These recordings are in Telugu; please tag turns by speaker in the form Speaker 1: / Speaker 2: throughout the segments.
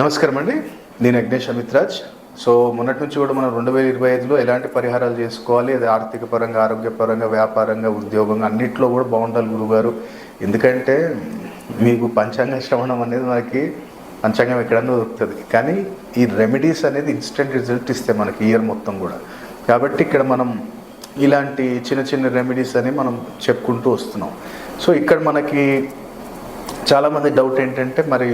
Speaker 1: నమస్కారం అండి. నేను యజ్ఞేష్ అమిత్రాజ్. సో మొన్నటి నుంచి కూడా మనం రెండు వేల ఇరవై ఐదులో ఎలాంటి పరిహారాలు చేసుకోవాలి? అది ఆర్థిక పరంగా ఆరోగ్యపరంగా వ్యాపారంగా ఉద్యోగంగా అన్నిట్లో కూడా బాగుండాలి గురుగారు ఎందుకంటే మీకు పంచాంగ శ్రవణం అనేది మనకి పంచాంగం ఎక్కడన్నా దొరుకుతుంది. కానీ ఈ రెమెడీస్ అనేది ఇన్స్టెంట్ రిజల్ట్ ఇస్తే మనకి ఇయర్ మొత్తం కూడా. కాబట్టి ఇక్కడ మనం ఇలాంటి చిన్న చిన్న రెమెడీస్ అని మనం చెప్పుకుంటూ వస్తున్నాం. సో ఇక్కడ మనకి చాలామంది డౌట్ ఏంటంటే మరి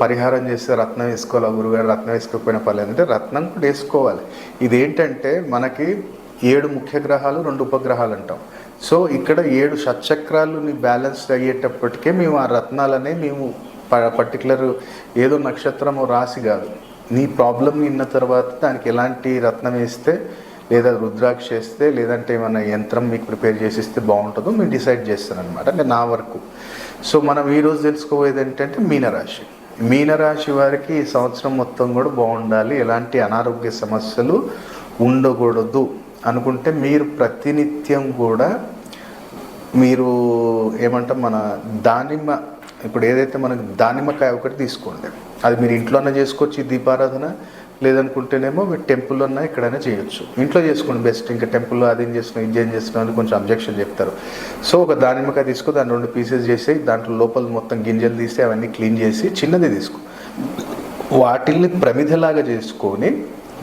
Speaker 1: పరిహారం చేస్తే రత్నం వేసుకోవాలి? గురుగారు రత్నం వేసుకోకపోయినా పర్లేదు. అంటే రత్నం కూడా వేసుకోవాలి. ఇదేంటంటే మనకి ఏడు ముఖ్య గ్రహాలు రెండు ఉపగ్రహాలు అంటాం. సో ఇక్కడ ఏడు షట్చక్రాలు బ్యాలెన్స్ అయ్యేటప్పటికే మేము ఆ రత్నాలనే మేము పర్టికులర్ ఏదో నక్షత్రము రాసి కాదు. నీ ప్రాబ్లం విన్న తర్వాత దానికి ఎలాంటి రత్నం వేస్తే లేదా రుద్రాక్ష వేస్తే లేదంటే ఏమైనా యంత్రం మీకు ప్రిపేర్ చేసి ఇస్తే బాగుంటుందో మేము డిసైడ్ చేస్తాను అనమాట అంటే నా వరకు. సో మనం ఈరోజు తెలుసుకోబోయేది ఏంటంటే మీనరాశి. మీనరాశి వారికి ఈ సంవత్సరం మొత్తం కూడా బాగుండాలి. ఎలాంటి అనారోగ్య సమస్యలు ఉండకూడదు అనుకుంటే మీరు ప్రతినిత్యం కూడా మీరు ఏమంటాం మన దానిమ్మ ఇప్పుడు ఏదైతే మనకు దానిమ్మకాయ ఒకటి తీసుకోండి. అది మీరు ఇంట్లోనే చేసుకోవచ్చు దీపారాధన. లేదనుకుంటేనేమో మీరు టెంపుల్లో అన్నా ఎక్కడైనా చేయొచ్చు. ఇంట్లో చేసుకోండి బెస్ట్. ఇంకా టెంపుల్లో అది ఏం చేస్తున్నాం ఇది ఏం చేస్తున్నాం అని కొంచెం అబ్జెక్షన్ చెప్తారు. సో ఒక దానిమ్మకాయ తీసుకో దాని రెండు పీసెస్ చేసి దాంట్లో లోపల మొత్తం గింజలు తీసి అవన్నీ క్లీన్ చేసి చిన్నది తీసుకో. వాటిల్ని ప్రమిదలాగా చేసుకొని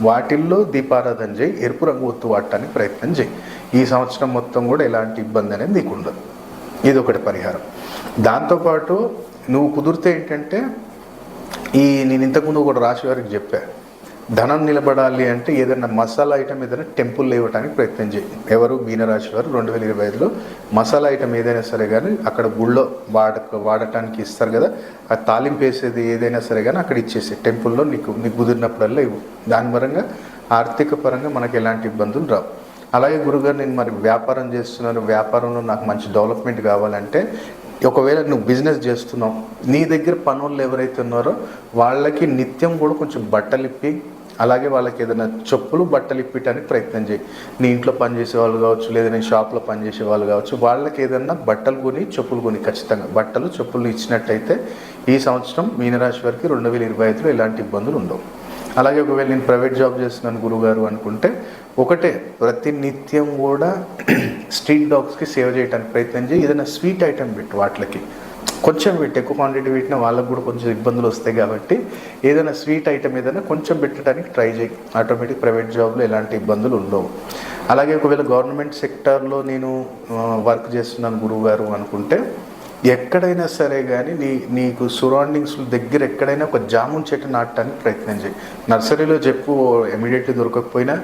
Speaker 1: వాటిల్లో దీపారాధన చేయి ఎరుపు రంగు ఒత్తు వాడటానికి ప్రయత్నం చేయి. ఈ సంవత్సరం మొత్తం కూడా ఎలాంటి ఇబ్బంది అనేది నీకు ఉండదు. ఇది ఒకటి పరిహారం. దాంతోపాటు నువ్వు కుదిరితే ఏంటంటే ఈ నేను ఇంతకుముందు ఒకటి రాశి వారికి చెప్పాను ధనం నిలబడాలి అంటే ఏదైనా మసాలా ఐటమ్ ఏదైనా టెంపుల్ ఇవ్వడానికి ప్రయత్నం చేయి ఎవరు మీనరాశి వారు రెండు వేల ఇరవై ఐదులో మసాలా ఐటమ్ ఏదైనా సరే కానీ అక్కడ గుళ్ళో వాడ వాడటానికి ఇస్తారు కదా ఆ తాలింపు వేసేది ఏదైనా సరే కానీ అక్కడ ఇచ్చేసి టెంపుల్లో నీకు నీకు కుదిరినప్పుడల్లా ఇవ్వు. దాని పరంగా ఆర్థిక పరంగా మనకు ఎలాంటి ఇబ్బందులు రావు. అలాగే గురుగారు నేను మరి వ్యాపారం చేస్తున్నాను వ్యాపారంలో నాకు మంచి డెవలప్మెంట్ కావాలంటే ఒకవేళ నువ్వు బిజినెస్ చేస్తున్నావు నీ దగ్గర పనులు ఎవరైతే ఉన్నారో వాళ్ళకి నిత్యం కూడా కొంచెం బట్టలిప్పి అలాగే వాళ్ళకి ఏదైనా చెప్పులు బట్టలు ఇప్పటానికి ప్రయత్నం చేయి. నీ ఇంట్లో పనిచేసే వాళ్ళు కావచ్చు లేదా నీ షాప్లో పనిచేసే వాళ్ళు కావచ్చు వాళ్ళకి ఏదైనా బట్టలు కొని చెప్పులు కొని ఖచ్చితంగా బట్టలు చెప్పులు ఇచ్చినట్టయితే ఈ సంవత్సరం మీనరాశి వారికి రెండు వేల ఇరవై ఐదులో ఎలాంటి ఇబ్బందులు ఉండవు. అలాగే ఒకవేళ నేను ప్రైవేట్ జాబ్ చేస్తున్నాను గురుగారు అనుకుంటే ఒకటే ప్రతి నిత్యం కూడా స్ట్రీట్ డాగ్స్కి సేవ చేయడానికి ప్రయత్నం చేయి. ఏదైనా స్వీట్ ఐటెం పెట్టు వాటికి కొంచెం పెట్టి ఎక్కువ క్వాంటిటీ పెట్టినా వాళ్ళకు కూడా కొంచెం ఇబ్బందులు వస్తాయి కాబట్టి ఏదైనా స్వీట్ ఐటమ్ ఏదైనా కొంచెం పెట్టడానికి ట్రై చేయి. ఆటోమేటిక్ ప్రైవేట్ జాబ్లో ఎలాంటి ఇబ్బందులు ఉండవు. అలాగే ఒకవేళ గవర్నమెంట్ సెక్టార్లో నేను వర్క్ చేస్తున్నాను గురువు గారు అనుకుంటే ఎక్కడైనా సరే కానీ నీ నీకు సరౌండింగ్స్ దగ్గర ఎక్కడైనా ఒక జామున్ చెట్టు నాటడానికి ప్రయత్నం చేయి. నర్సరీలో చెప్పు ఇమీడియట్లీ దొరకకపోయినా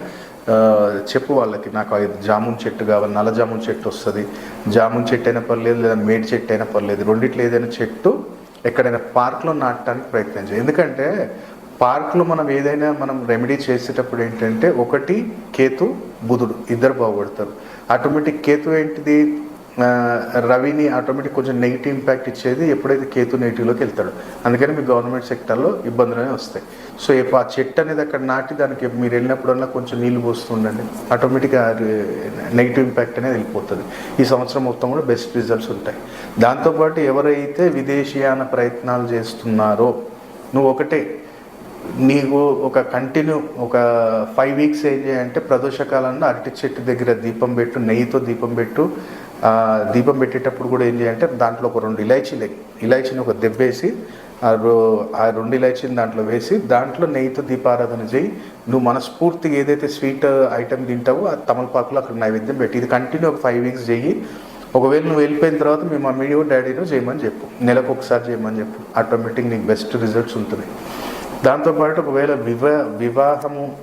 Speaker 1: చెప్పు వాళ్ళకి నాకు ఐదు జామున్ చెట్టు కావాలి నల్ల జామున్ చెట్టు వస్తుంది. జామున్ చెట్టు అయినా పర్లేదు లేదా మేడి చెట్టు అయినా పర్లేదు రెండిట్లో ఏదైనా చెట్టు ఎక్కడైనా పార్క్లో నాటడానికి ప్రయత్నం ఎందుకంటే పార్క్లో మనం ఏదైనా మనం రెమెడీ చేసేటప్పుడు ఏంటంటే ఒకటి కేతు బుధుడు ఇద్దరు బాగుపడతారు. ఆటోమేటిక్ కేతు ఏంటిది? రవిని ఆటోమేటిక్ కొంచెం నెగిటివ్ ఇంపాక్ట్ ఇచ్చేది ఎప్పుడైతే కేతు నెగిటివ్లోకి వెళ్తాడు. అందుకని మీకు గవర్నమెంట్ సెక్టర్లో ఇబ్బందులనే వస్తాయి. సో ఇప్పుడు ఆ చెట్టు అనేది అక్కడ నాటి దానికి మీరు వెళ్ళినప్పుడల్లా కొంచెం నీళ్ళు పోస్తుండండి ఆటోమేటిక్గా నెగిటివ్ ఇంపాక్ట్ అనేది వెళ్ళిపోతుంది. ఈ సంవత్సరం మొత్తం కూడా బెస్ట్ రిజల్ట్స్ ఉంటాయి. దాంతోపాటు ఎవరైతే విదేశీయాన ప్రయత్నాలు చేస్తున్నారో నువ్వు ఒకటే. నీకు ఒక కంటిన్యూ ఒక ఫైవ్ వీక్స్ ఏం చేయాలంటే ప్రదోషకాలంలో అరటి చెట్టు దగ్గర దీపం పెట్టు నెయ్యితో దీపం పెట్టు దీపం పెట్టేటప్పుడు కూడా ఏం చేయాలంటే దాంట్లో ఒక రెండు ఇలాచీలు ఇలాచీని ఒక దెబ్బేసి ఆ రో- ఆ రెండు ఇలాచీని దాంట్లో వేసి దాంట్లో నెయ్యితో దీపారాధన చేయి. నువ్వు మనస్ఫూర్తిగా ఏదైతే స్వీట్ ఐటెం తింటావో ఆ తమలపాకులో అక్కడ నైవేద్యం పెట్టి ఇది కంటిన్యూ ఒక ఫైవ్ వీక్స్ చెయ్యి ఒకవేళ నువ్వు వెళ్ళిపోయిన తర్వాత మీ మమ్మీయో డాడీనో చేయమని చెప్పు. నెలకు ఒకసారి చేయమని చెప్పు. ఆటోమేటిక్ నీకు బెస్ట్ రిజల్ట్స్ ఉంటుంది. దాంతోపాటు ఒకవేళ వివా వివాహము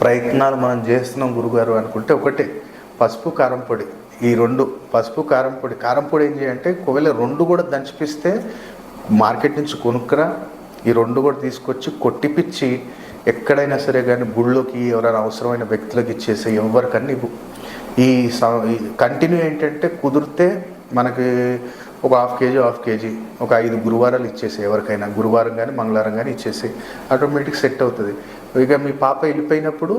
Speaker 1: ప్రయత్నాలు మనం చేస్తున్నాం గురుగారు అనుకుంటే ఒకటే పసుపు కారం పొడి. ఈ రెండు పసుపు కారం పొడి. కారం పొడి ఏం చేయంటే ఒకవేళ రెండు కూడా దంచిపిస్తే మార్కెట్ నుంచి కొనుక్కురా. ఈ రెండు కూడా తీసుకొచ్చి కొట్టిపిచ్చి ఎక్కడైనా సరే కానీ గుళ్ళోకి ఎవరైనా అవసరమైన వ్యక్తులకు ఇచ్చేసి ఎవరికన్నా ఇవ్వు. ఈ కంటిన్యూ ఏంటంటే కుదిరితే మనకి ఒక హాఫ్ కేజీ హాఫ్ కేజీ ఒక ఐదు గురువారాలు ఇచ్చేసి ఎవరికైనా గురువారం కానీ మంగళవారం కానీ ఇచ్చేసి. ఆటోమేటిక్ సెట్ అవుతుంది. ఇక మీ పాప వెళ్ళిపోయినప్పుడు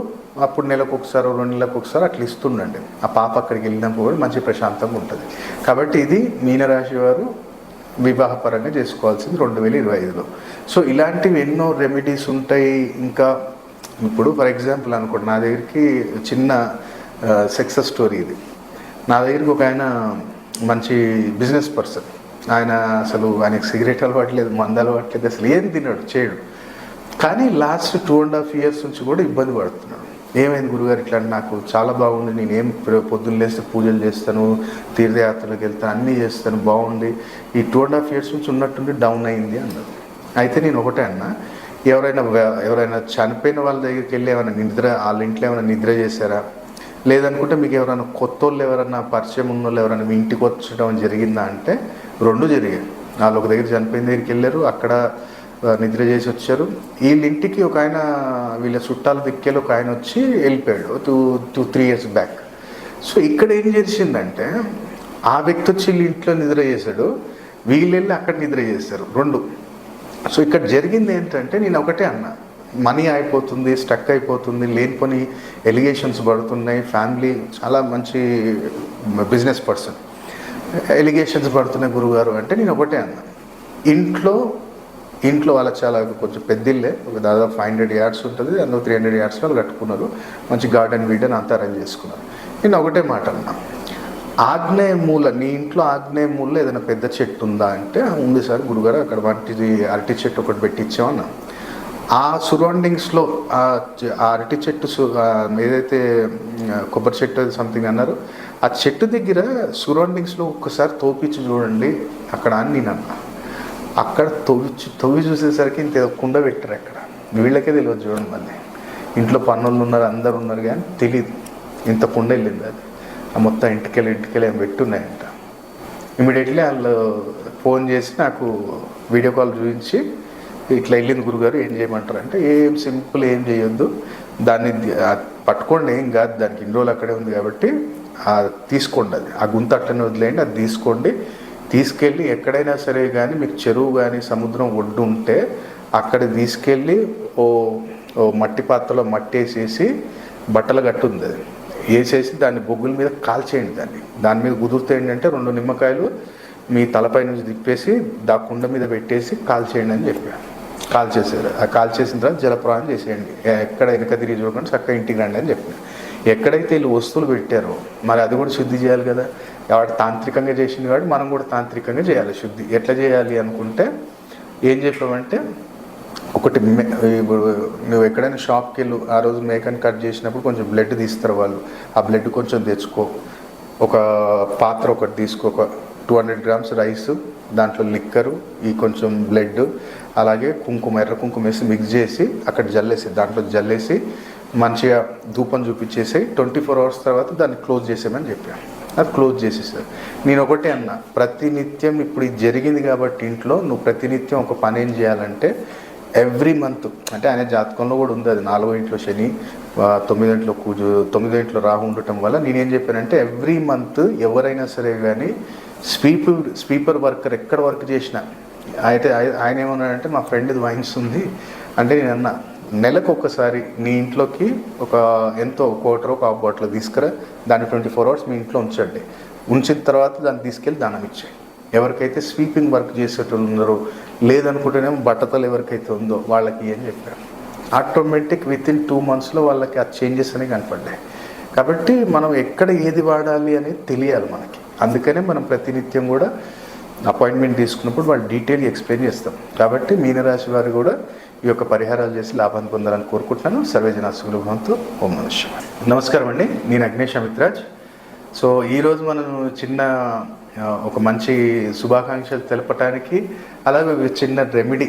Speaker 1: అప్పుడు నెలకు ఒకసారి రెండు నెలలకు ఒకసారి అట్లా ఇస్తుండండి. ఆ పాప అక్కడికి వెళ్ళినప్పుడు కూడా మంచి ప్రశాంతంగా ఉంటుంది. కాబట్టి ఇది మీనరాశి వారు వివాహపరంగా చేసుకోవాల్సింది రెండు వేల ఇరవై ఐదులో. సో ఇలాంటివి ఎన్నో రెమెడీస్ ఉంటాయి. ఇంకా ఇప్పుడు ఫర్ ఎగ్జాంపుల్ అనుకోండి నా దగ్గరికి చిన్న సక్సెస్ స్టోరీ ఇది. నా దగ్గరికి ఒక ఆయన మంచి బిజినెస్ పర్సన్ ఆయన అసలు ఆయనకి సిగరెట్ అలవాట్లేదు మంద అలవాట్లేదు అసలు ఏం తిన్నాడు చేయడు. కానీ last two and half years నుంచి కూడా ఇబ్బంది పడుతున్నాడు ఏమైంది గురుగారు? ఇట్లా అంటే నాకు చాలా బాగుంది. నేను ఏం పొద్దున్న లేస్తే పూజలు చేస్తాను తీర్థయాత్రలకు వెళ్తాను అన్నీ చేస్తాను బాగుంది. ఈ టూ అండ్ హాఫ్ ఇయర్స్ నుంచి ఉన్నట్టుండి డౌన్ అయింది అన్నారు. అయితే నేను ఒకటే అన్నా ఎవరైనా ఎవరైనా చనిపోయిన వాళ్ళ దగ్గరికి వెళ్ళి ఏమైనా నిద్ర వాళ్ళ ఇంట్లో ఏమైనా నిద్ర చేశారా? లేదనుకుంటే మీకు ఎవరైనా కొత్త వాళ్ళు ఎవరైనా పరిచయం ఉన్న వాళ్ళు ఎవరైనా మీ ఇంటికి వచ్చడం జరిగిందా అంటే రెండు జరిగాయి. వాళ్ళు ఒక దగ్గర చనిపోయిన దగ్గరికి వెళ్ళారు. అక్కడ నిద్ర చేసి వచ్చారు. వీళ్ళ ఇంటికి ఒక ఆయన వీళ్ళ చుట్టాల దిక్కేలు ఒక ఆయన వచ్చి వెళ్ళిపోయాడు. Two two three years back so ఇక్కడ ఏం చేసిందంటే ఆ వ్యక్తి వచ్చి వీళ్ళ ఇంట్లో నిద్ర చేశాడు. వీళ్ళు వెళ్ళి అక్కడ నిద్ర చేశారు. రెండు. సో ఇక్కడ జరిగింది ఏంటంటే నేను ఒకటే అన్నా. మనీ అయిపోతుంది స్టక్ అయిపోతుంది లేనిపోని ఎలిగేషన్స్ పడుతున్నాయి. ఫ్యామిలీ చాలా మంచి బిజినెస్ పర్సన్. ఎలిగేషన్స్ పడుతున్నాయి గురుగారు అంటే నేను ఒకటే అన్నా. ఇంట్లో ఇంట్లో వాళ్ళకి చాలా కొంచెం పెద్ద ఇల్లే ఒక దాదాపు ఫైవ్ హండ్రెడ్ యార్డ్స్ ఉంటుంది. అందులో త్రీ హండ్రెడ్ యార్డ్స్ వాళ్ళు కట్టుకున్నారు. మంచి గార్డెన్ వీడెన్ అంతా అరేంజ్ చేసుకున్నారు. నేను ఒకటే మాట అన్నా. ఆగ్నేయ మూల నీ ఇంట్లో ఆగ్నేయ మూలలో ఏదైనా పెద్ద చెట్టు ఉందా అంటే ఉంది సార్. గురుగారు అక్కడ వంటిది అరటి చెట్టు ఒకటి పెట్టించామన్నా ఆ సరౌండింగ్స్లో ఆ ఆ అరటి చెట్టు ఏదైతే కొబ్బరి చెట్టు సంథింగ్ అన్నారు ఆ చెట్టు దగ్గర సరౌండింగ్స్లో ఒక్కసారి తోపించి చూడండి. అక్కడ అని నేను అన్నా అక్కడ తవ్వి తవ్వి చూసేసరికి ఇంత కుండ పెట్టారు అక్కడ. వీళ్ళకే తెలియదు చూడండి మళ్ళీ. ఇంట్లో పన్నులు ఉన్నారు అందరు ఉన్నారు కానీ తెలియదు ఇంత కుండ వెళ్ళింది అది. ఆ మొత్తం ఇంటికెళ్ళి ఇంటికెళ్ళి ఏం పెట్టున్నాయంట. ఇమీడియట్లీ వాళ్ళు ఫోన్ చేసి నాకు వీడియో కాల్ చూపించి ఇట్లా వెళ్ళింది గురుగారు ఏం చేయమంటారు? అంటే ఏం సింపుల్ ఏం చేయొద్దు. దాన్ని పట్టుకోండి ఏం కాదు. దానికి ఇన్ని రోజులు అక్కడే ఉంది కాబట్టి తీసుకోండి అది. ఆ గుంత అట్లనే వదిలేయండి అది తీసుకోండి. తీసుకెళ్ళి ఎక్కడైనా సరే కానీ మీకు చెరువు కానీ సముద్రం ఒడ్డు ఉంటే అక్కడ తీసుకెళ్ళి ఓ ఓ మట్టి పాత్రలో మట్టి వేసేసి బట్టలు కట్టుంది అది. వేసేసి దాన్ని బొగ్గుల మీద కాల్చేయండి దాన్ని. దాని మీద కుదిరితే ఏంటంటే రెండు నిమ్మకాయలు మీ తలపై నుంచి తిప్పేసి దా కుండ మీద పెట్టేసి కాల్చేయండి అని చెప్పాను కాల్ చేశారు ఆ కాల్ చేసిన తర్వాత జలప్రవాహం చేసేయండి. ఎక్కడ వెనక తిరిగి చూడకుండా చక్కగా ఇంటికి రండి అని చెప్పాను ఎక్కడైతే వీళ్ళు వస్తువులు పెట్టారో మరి అది కూడా శుద్ధి చేయాలి కదా. ఎవడు తాంత్రికంగా చేసింది కాబట్టి మనం కూడా తాంత్రికంగా చేయాలి శుద్ధి. ఎట్లా చేయాలి అనుకుంటే ఏం చెప్పామంటే ఒకటి నువ్వు ఎక్కడైనా షాప్కి వెళ్ళు ఆ రోజు మేకని కట్ చేసినప్పుడు కొంచెం బ్లడ్ తీస్తారు వాళ్ళు. ఆ బ్లడ్ కొంచెం తెచ్చుకో. ఒక పాత్ర ఒకటి తీసుకో. ఒక టూ హండ్రెడ్ గ్రామ్స్ రైస్ దాంట్లో లిక్కరు ఈ కొంచెం బ్లడ్ అలాగే కుంకుమ ఎర్ర కుంకుమ వేసి మిక్స్ చేసి అక్కడ జల్లేసి దాంట్లో జల్లేసి మంచిగా ధూపం చూపించేసి ట్వంటీ ఫోర్ అవర్స్ తర్వాత దాన్ని క్లోజ్ చేసేయమని చెప్పాను అది క్లోజ్ చేసేసారు. నేను ఒకటే అన్నా ప్రతినిత్యం ఇప్పుడు ఇది జరిగింది కాబట్టి ఇంట్లో నువ్వు ప్రతినిత్యం ఒక పని ఏం చేయాలంటే ఎవ్రీ మంత్ అంటే ఆయన జాతకంలో కూడా ఉంది అది నాలుగో ఇంట్లో శని ఆ, తొమ్మిదో ఇంట్లో కూజు తొమ్మిదో ఇంట్లో రాహు ఉండటం వల్ల నేనేం చెప్పానంటే ఎవ్రీ మంత్ ఎవరైనా సరే కానీ స్వీపర్ స్వీపర్ వర్కర్ ఎక్కడ వర్క్ చేసినా అయితే ఆయన ఏమన్నాడంటే మా ఫ్రెండ్ ఇది వైన్స్ ఉంది అంటే నేను అన్నా. నెలకు ఒక్కసారి నీ ఇంట్లోకి ఒక ఎంతో కోటరో ఒక హాఫ్ బాటిల్ తీసుకురా దాన్ని ట్వంటీ ఫోర్ అవర్స్ మీ ఇంట్లో ఉంచండి. ఉంచిన తర్వాత దాన్ని తీసుకెళ్ళి దానం ఇచ్చేయండి. ఎవరికైతే స్వీపింగ్ వర్క్ చేసేటోళ్ళు ఉన్నారో లేదనుకుంటేనేమో బట్టతలు ఎవరికైతే ఉందో వాళ్ళకి అని చెప్పారు? ఆటోమేటిక్ విత్ ఇన్ టూ మంత్స్లో వాళ్ళకి ఆ చేంజెస్ అనేవి కనపడ్డాయి. కాబట్టి మనం ఎక్కడ ఏది వాడాలి అనేది తెలియాలి మనకి. అందుకనే మనం ప్రతినిత్యం కూడా అపాయింట్మెంట్ తీసుకున్నప్పుడు వాళ్ళు డీటెయిల్ ఎక్స్ప్లెయిన్ చేస్తాం కాబట్టి మీనరాశి వారు కూడా ఈ యొక్క పరిహారాలు చేసి లాభాన్ని పొందాలని కోరుకుంటున్నాను. సర్వేజన సులభంతో ఓం మనుష్య నమస్కారం అండి. నేను అగ్నేష్ అమిత్రాజ్ సో ఈరోజు మనం చిన్న ఒక మంచి శుభాకాంక్షలు తెలపటానికి అలాగే చిన్న రెమెడీ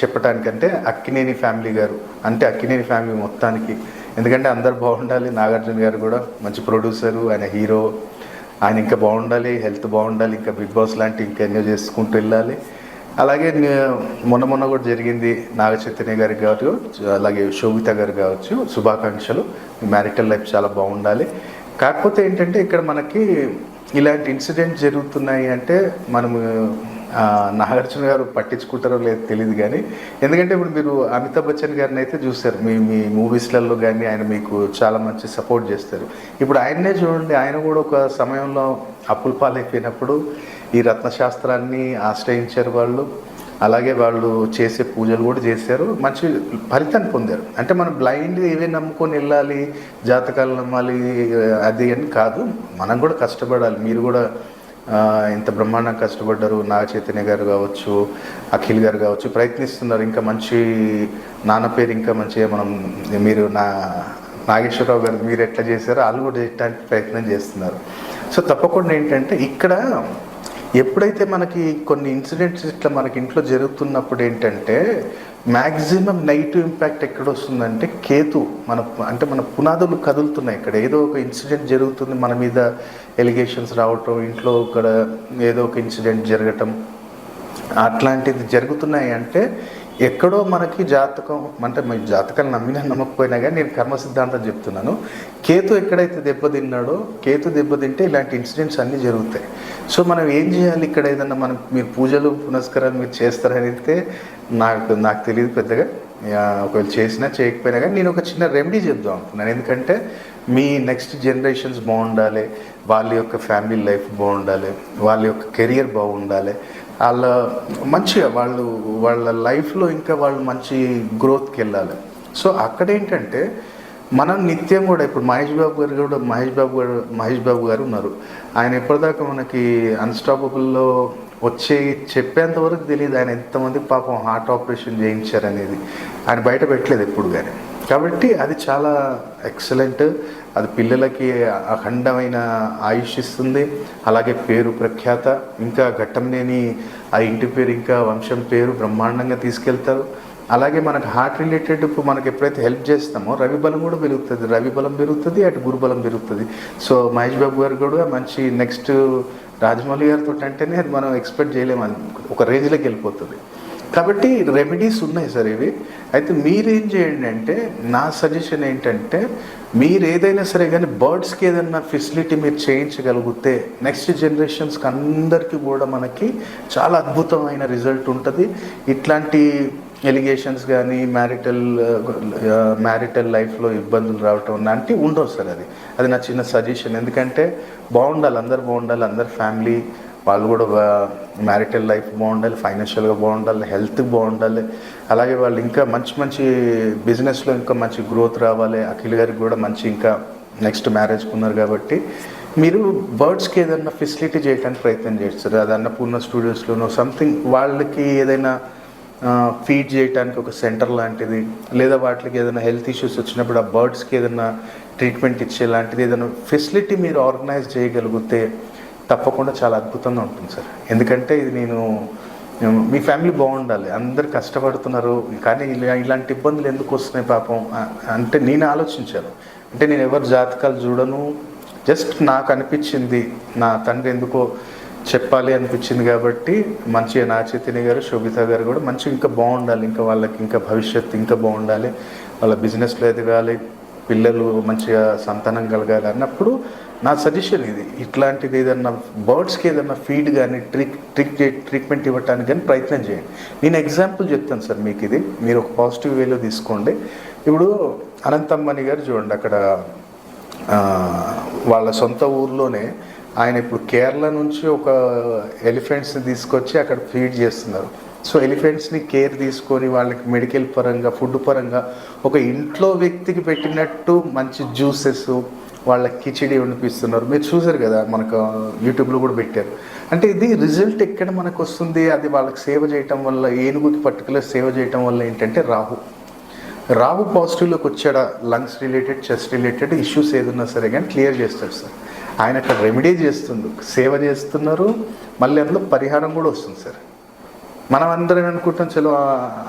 Speaker 1: చెప్పటానికంటే అక్కినేని ఫ్యామిలీ గారు అంటే అక్కినేని ఫ్యామిలీ మొత్తానికి ఎందుకంటే అందరు బాగుండాలి. నాగార్జున గారు కూడా మంచి ప్రొడ్యూసరు ఆయన హీరో. ఆయన ఇంకా బాగుండాలి హెల్త్ బాగుండాలి ఇంకా బిగ్ బాస్ లాంటి ఇంకా ఎన్నో చేసుకుంటూ వెళ్ళాలి. అలాగే మొన్న మొన్న కూడా జరిగింది నాగ చైతన్య గారికి కావచ్చు అలాగే శోభిత గారు కావచ్చు శుభాకాంక్షలు. మ్యారిటల్ లైఫ్ చాలా బాగుండాలి. కాకపోతే ఏంటంటే ఇక్కడ మనకి ఇలాంటి ఇన్సిడెంట్ జరుగుతున్నాయి అంటే మనము నాగార్జున గారు పట్టించుకుంటారో లేదో తెలియదు కానీ ఎందుకంటే ఇప్పుడు మీరు అమితాబ్ బచ్చన్ గారిని అయితే చూస్తారు మీ మీ మూవీస్లలో కానీ ఆయన మీకు చాలా మంచి సపోర్ట్ చేస్తారు. ఇప్పుడు ఆయన్నే చూడండి ఆయన కూడా ఒక సమయంలో అప్పుల పాలైపోయినప్పుడు ఈ రత్నశాస్త్రాన్ని ఆశ్రయించారు వాళ్ళు. అలాగే వాళ్ళు చేసే పూజలు కూడా చేశారు. మంచి ఫలితాన్ని పొందారు. అంటే మనం బ్లైండ్ ఏవే నమ్ముకొని వెళ్ళాలి జాతకాలు నమ్మాలి అది అని కాదు. మనం కూడా కష్టపడాలి. మీరు కూడా ఇంత బ్రహ్మాండంగా కష్టపడ్డారు నాగ చైతన్య గారు కావచ్చు అఖిల్ గారు కావచ్చు ప్రయత్నిస్తున్నారు. ఇంకా మంచి నాన్న పేరు ఇంకా మంచిగా మనం మీరు నా నాగేశ్వరరావు గారు మీరు ఎట్లా చేశారో వాళ్ళు కూడా చేయడానికి ప్రయత్నం చేస్తున్నారు. సో తప్పకుండా ఏంటంటే ఇక్కడ ఎప్పుడైతే మనకి కొన్ని ఇన్సిడెంట్స్ ఇట్లా మనకి ఇంట్లో జరుగుతున్నప్పుడు ఏంటంటే మ్యాక్సిమం నెగిటివ్ ఇంపాక్ట్ ఎక్కడ వస్తుందంటే కేతు మన అంటే మన పునాదులు కదులుతున్నాయి ఇక్కడ. ఏదో ఒక ఇన్సిడెంట్ జరుగుతుంది మన మీద ఎలిగేషన్స్ రావటం ఇంట్లో ఇక్కడ ఏదో ఒక ఇన్సిడెంట్ జరగటం అట్లాంటిది జరుగుతున్నాయి అంటే ఎక్కడో మనకి జాతకం అంటే మీ జాతకాలు నమ్మినా నమ్మకపోయినా కానీ నేను కర్మ సిద్ధాంతం చెప్తున్నాను. కేతు ఎక్కడైతే దెబ్బతిన్నాడో కేతు దెబ్బతింటే ఇలాంటి ఇన్సిడెంట్స్ అన్నీ జరుగుతాయి. సో మనం ఏం చేయాలి? ఇక్కడ ఏదన్నా మనం మీరు పూజలు పునస్కారాలు మీరు చేస్తారని అయితే నాకు నాకు తెలియదు పెద్దగా. ఒకవేళ చేసినా చేయకపోయినా కానీ నేను ఒక చిన్న రెమెడీ చెప్దాం అనుకున్నాను. ఎందుకంటే మీ నెక్స్ట్ జనరేషన్స్ బాగుండాలి వాళ్ళ యొక్క ఫ్యామిలీ లైఫ్ బాగుండాలి వాళ్ళ యొక్క కెరియర్ బాగుండాలి వాళ్ళ మంచిగా వాళ్ళు వాళ్ళ లైఫ్లో ఇంకా వాళ్ళు మంచి గ్రోత్కి వెళ్ళాలి. సో అక్కడ ఏంటంటే మనం నిత్యం కూడా ఇప్పుడు మహేష్ బాబు గారు కూడా మహేష్ బాబు గారు మహేష్ బాబు గారు ఉన్నారు. ఆయన ఎప్పటిదాకా మనకి అన్స్టాపబుల్లో వచ్చి చెప్పేంత వరకు తెలియదు. ఆయన ఎంతమంది పాపం హార్ట్ ఆపరేషన్ చేయించారనేది. ఆయన బయట పెట్టలేదు ఎప్పుడు కానీ. కాబట్టి అది చాలా ఎక్సలెంట్ అది పిల్లలకి అఖండమైన ఆయుష్ ఇస్తుంది. అలాగే పేరు ప్రఖ్యాత. ఇంకా ఘట్టంనేని ఆ ఇంటి పేరు ఇంకా వంశం పేరు బ్రహ్మాండంగా తీసుకెళ్తారు. అలాగే మనకు హార్ట్ రిలేటెడ్ ఇప్పుడు మనకి ఎప్పుడైతే హెల్ప్ చేస్తామో రవి బలం కూడా పెరుగుతుంది. రవి బలం పెరుగుతుంది అటు గురు బలం పెరుగుతుంది. సో మహేష్ బాబు గారు కూడా మంచి నెక్స్ట్ రాజమౌళి గారితో అంటేనే అది మనం ఎక్స్పెక్ట్ చేయలేము. ఒక రేంజ్లోకి వెళ్ళిపోతుంది. కాబట్టి రెమెడీస్ ఉన్నాయి సార్ ఇవి. అయితే మీరేం చేయండి అంటే నా సజెషన్ ఏంటంటే మీరు ఏదైనా సరే కానీ బర్డ్స్కి ఏదైనా ఫెసిలిటీ మీరు చేయించగలిగితే నెక్స్ట్ జనరేషన్స్కి అందరికీ కూడా మనకి చాలా అద్భుతమైన రిజల్ట్ ఉంటుంది. ఇట్లాంటి ఎలిగేషన్స్ కానీ మ్యారిటల్ మ్యారిటల్ లైఫ్లో ఇబ్బందులు రావటం లాంటివి ఉండవు సార్ అది. అది నా చిన్న సజెషన్ ఎందుకంటే బాగుండాలి అందరు బాగుండాలి అందరు ఫ్యామిలీ వాళ్ళు కూడా మ్యారిటల్ లైఫ్ బాగుండాలి ఫైనాన్షియల్గా బాగుండాలి హెల్త్ బాగుండాలి. అలాగే వాళ్ళు ఇంకా మంచి మంచి బిజినెస్లో ఇంకా మంచి గ్రోత్ రావాలి. అఖిల్ గారికి కూడా మంచి ఇంకా నెక్స్ట్ మ్యారేజ్ ఉన్నారు కాబట్టి మీరు బర్డ్స్కి ఏదైనా ఫెసిలిటీ చేయడానికి ప్రయత్నం చేస్తారు అది అన్నపూర్ణ స్టూడియోస్లోనో సంథింగ్ వాళ్ళకి ఏదైనా ఫీడ్ చేయడానికి ఒక సెంటర్ లాంటిది లేదా వాటికి ఏదైనా హెల్త్ ఇష్యూస్ వచ్చినప్పుడు ఆ బర్డ్స్కి ఏదైనా ట్రీట్మెంట్ ఇచ్చే లాంటిది ఏదైనా ఫెసిలిటీ మీరు ఆర్గనైజ్ చేయగలిగితే తప్పకుండా చాలా అద్భుతంగా ఉంటుంది సార్. ఎందుకంటే ఇది నేను మీ ఫ్యామిలీ బాగుండాలి. అందరు కష్టపడుతున్నారు. కానీ ఇలా ఇలాంటి ఇబ్బందులు ఎందుకు వస్తున్నాయి పాపం? అంటే నేను ఆలోచించాను. అంటే నేను ఎవరు జాతకాలు చూడను. జస్ట్ నాకు అనిపించింది నా తండ్రి ఎందుకో చెప్పాలి అనిపించింది కాబట్టి మంచిగా నా చైతన్య గారు శోభిత గారు కూడా మంచిగా ఇంకా బాగుండాలి. ఇంకా వాళ్ళకి ఇంకా భవిష్యత్తు ఇంకా బాగుండాలి. వాళ్ళ బిజినెస్లో ఎదగాలి. పిల్లలు మంచిగా సంతానం కలగాలి అన్నప్పుడు నా సజెషన్ ఇది. ఇట్లాంటిది ఏదన్నా బర్డ్స్కి ఏదన్నా ఫీడ్ కానీ ట్రిక్ ట్రిక్ ట్రీట్మెంట్ ఇవ్వడానికి కానీ ప్రయత్నం చేయండి. నేను ఎగ్జాంపుల్ చెప్తాను సార్ మీకు ఇది. మీరు ఒక పాజిటివ్ వేలో తీసుకోండి. ఇప్పుడు అనంతమ్మని గారు చూడండి అక్కడ వాళ్ళ సొంత ఊర్లోనే ఆయన ఇప్పుడు కేరళ నుంచి ఒక ఎలిఫెంట్స్ని తీసుకొచ్చి అక్కడ ఫీడ్ చేస్తున్నారు. సో ఎలిఫెంట్స్ని కేర్ తీసుకొని వాళ్ళకి మెడికల్ పరంగా ఫుడ్ పరంగా ఒక ఇంట్లో వ్యక్తికి పెట్టినట్టు మంచి జ్యూసెస్ వాళ్ళ కిచిడి వండిపిస్తున్నారు మీరు చూసారు కదా మనకు యూట్యూబ్లో కూడా పెట్టారు. అంటే ఇది రిజల్ట్ ఎక్కడ మనకు వస్తుంది? అది వాళ్ళకి సేవ చేయటం వల్ల ఏనుగుకి పర్టికులర్ సేవ చేయటం వల్ల ఏంటంటే రాహు. రాహు పాజిటివ్లోకి వచ్చాడా? Lungs related chest related issues ఏదన్నా సరే కానీ క్లియర్ చేస్తాడు సార్. ఆయన అక్కడ రెమెడీ చేస్తుండు. సేవ చేస్తున్నారు మళ్ళీ అందులో పరిహారం కూడా వస్తుంది సార్. మనం అందరం అనుకుంటాం చలో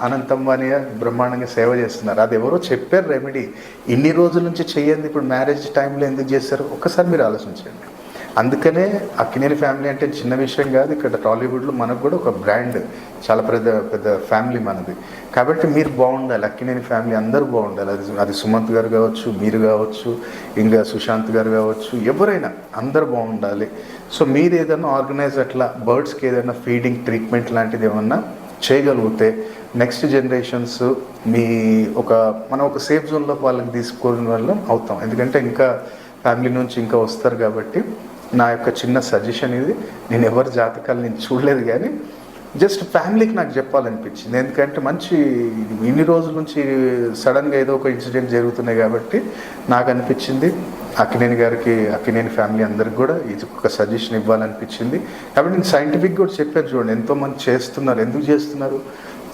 Speaker 1: అనంతం అని బ్రహ్మాండంగా సేవ చేస్తున్నారు. అది ఎవరో చెప్పారు రెమెడీ. ఇన్ని రోజుల నుంచి చేయండి ఇప్పుడు మ్యారేజ్ టైంలో ఎందుకు చేశారు? ఒక్కసారి మీరు ఆలోచించండి. అందుకనే అక్కినేని ఫ్యామిలీ అంటే చిన్న విషయం కాదు ఇక్కడ టాలీవుడ్లో మనకు కూడా ఒక బ్రాండ్ చాలా పెద్ద పెద్ద ఫ్యామిలీ మనది. కాబట్టి మీరు బాగుండాలి అక్కినేని ఫ్యామిలీ అందరూ బాగుండాలి. అది అది సుమంత్ గారు కావచ్చు మీరు కావచ్చు ఇంకా సుశాంత్ గారు కావచ్చు ఎవరైనా అందరు బాగుండాలి. సో మీరు ఏదైనా ఆర్గనైజ్ అట్లా బర్డ్స్కి ఏదైనా ఫీడింగ్ ట్రీట్మెంట్ లాంటిది ఏమన్నా చేయగలిగితే నెక్స్ట్ జనరేషన్స్ మీ ఒక మనం ఒక సేఫ్ జోన్లో వాళ్ళకి తీసుకోవడం వల్ల అవుతాం. ఎందుకంటే ఇంకా ఫ్యామిలీ నుంచి ఇంకా వస్తారు కాబట్టి నా యొక్క చిన్న సజెషన్ ఇది. నేను ఎవరి జాతకాలు నేను చూడలేదు కానీ జస్ట్ ఫ్యామిలీకి నాకు చెప్పాలనిపించింది. ఎందుకంటే మంచి ఇన్ని రోజుల నుంచి సడన్గా ఏదో ఒక ఇన్సిడెంట్ జరుగుతున్నాయి కాబట్టి నాకు అనిపించింది. అక్కినేని గారికి అక్కినేని ఫ్యామిలీ అందరికి కూడా ఇది ఒక సజెషన్ ఇవ్వాలనిపించింది. కాబట్టి నేను సైంటిఫిక్ కూడా చెప్పాను చూడండి ఎంతోమంది చేస్తున్నారు ఎందుకు చేస్తున్నారు?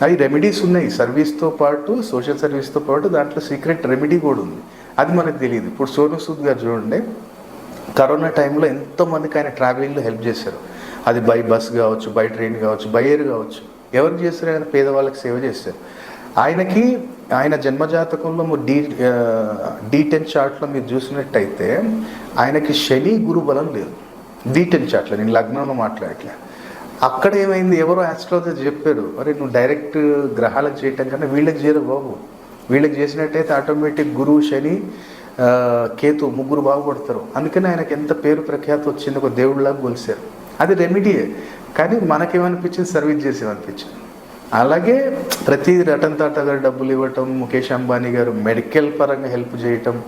Speaker 1: అవి రెమెడీస్ ఉన్నాయి. సర్వీస్తో పాటు సోషల్ సర్వీస్తో పాటు దాంట్లో సీక్రెట్ రెమెడీ కూడా ఉంది. అది మనకు తెలియదు. ఇప్పుడు సోను సూద్ గారు చూడండి కరోనా టైంలో ఎంతోమందికి ఆయన ట్రావెలింగ్లో హెల్ప్ చేశారు. అది బై బస్ కావచ్చు బై ట్రైన్ కావచ్చు బై ఎయిర్ కావచ్చు. ఎవరికి చేస్తారు ఆయన పేదవాళ్ళకి సేవ చేస్తారు ఆయనకి ఆయన జన్మజాతకంలో మీరు డీ డీ టెన్ చార్ట్లో మీరు చూసినట్టయితే ఆయనకి శని గురు బలం లేదు. డీ టెన్ చార్ట్లో నేను లగ్నంలో మాట్లాడట్లే. అక్కడ ఏమైంది? ఎవరో ఆస్ట్రాలజర్ చెప్పారు అరే నువ్వు డైరెక్ట్ గ్రహాలకు చేయటం కన్నా వీళ్ళకి చేయరు బాబు. వీళ్ళకి చేసినట్టయితే ఆటోమేటిక్ గురువు శని కేతు ముగ్గురు బాగుపడతారు. అందుకని ఆయనకి ఎంత పేరు ప్రఖ్యాతి వచ్చింది ఒక దేవుడిలాగా కొలిశారు అది రెమెడీయే కానీ మనకేమనిపించింది? సర్వీస్ చేసేమనిపించింది అలాగే ప్రతి రతన్ టాటా గారు డబ్బులు ఇవ్వటం ముఖేష్ అంబానీ గారు మెడికల్ పరంగా హెల్ప్ చేయటం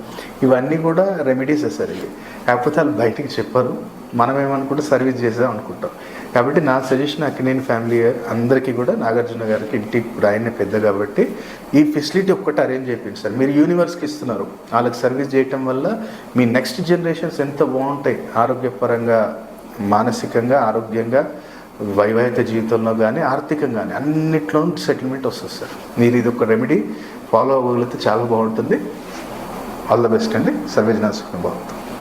Speaker 1: ఇవన్నీ కూడా రెమెడీస్ సార్ ఇవి. కాకపోతే వాళ్ళు బయటికి చెప్పరు. మనం ఏమనుకుంటే సర్వీస్ చేసాం అనుకుంటాం. కాబట్టి నా సజెషన్ అక్కినేని ఫ్యామిలీ అందరికీ కూడా నాగార్జున గారికి ఇంటి ఆయన పెద్ద కాబట్టి ఈ ఫెసిలిటీ ఒక్కటి అరేంజ్ చేయండి సార్. మీరు యూనివర్స్కి ఇస్తున్నారు. వాళ్ళకి సర్వీస్ చేయటం వల్ల మీ నెక్స్ట్ జనరేషన్స్ ఎంత బాగుంటాయి. ఆరోగ్యపరంగా మానసికంగా ఆరోగ్యంగా వైవాహిక జీవితంలో కానీ ఆర్థికంగా కానీ అన్నిట్లో సెటిల్మెంట్ వస్తుంది సార్. మీరు ఇది ఒక రెమెడీ ఫాలో అవ్వగలిగితే చాలా బాగుంటుంది. ఆల్ ద బెస్ట్ అండి. సర్వేజన సుఖం బాగుంటుంది.